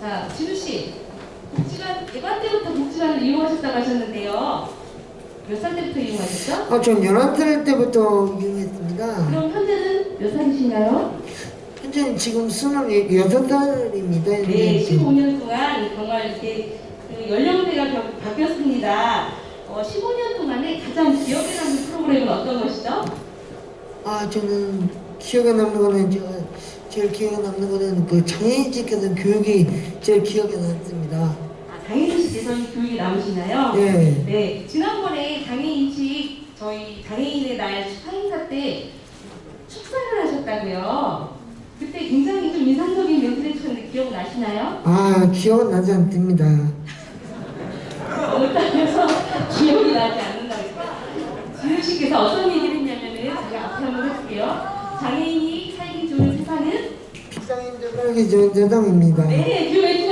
자, 진우 씨. 복지관 개관 때부터 복지관을 이용하셨다고 하셨는데요. 몇 살 때부터 이용하셨죠? 아, 전 11살 때부터 이용했습니다. 그럼 현재는 몇 살이신가요? 현재는 지금 26살입니다. 네, 15년 동안 정말 이렇게 그 연령대가 바- 바뀌었습니다. 어, 15년 동안에 가장 기억에 남는 프로그램은 어떤 것이죠? 아, 저는 기억에 남는 거는 제가 제일 기억에 남는 거는 그 장애인직에서 교육이 제일 기억에 남습니다. 아, 장애인식에서는 교육이 남으시나요? 네. 네, 지난번에 장애인식 저희 장애인의 날 축하 행사 때 축사를 하셨다고요. 그때 굉장히 좀 인상적인 멘트를 해주셨는데 기억나시나요? 아, 기억은 나지 않습니다. 땅에서 기억이 나지 않는다고 지우 씨께서 어떤 얘기를 제가 앞에 한번 해볼게요. 장애인이 살기 좋은 세상은 비상인들 살기 좋은 세상입니다. 네, 기억이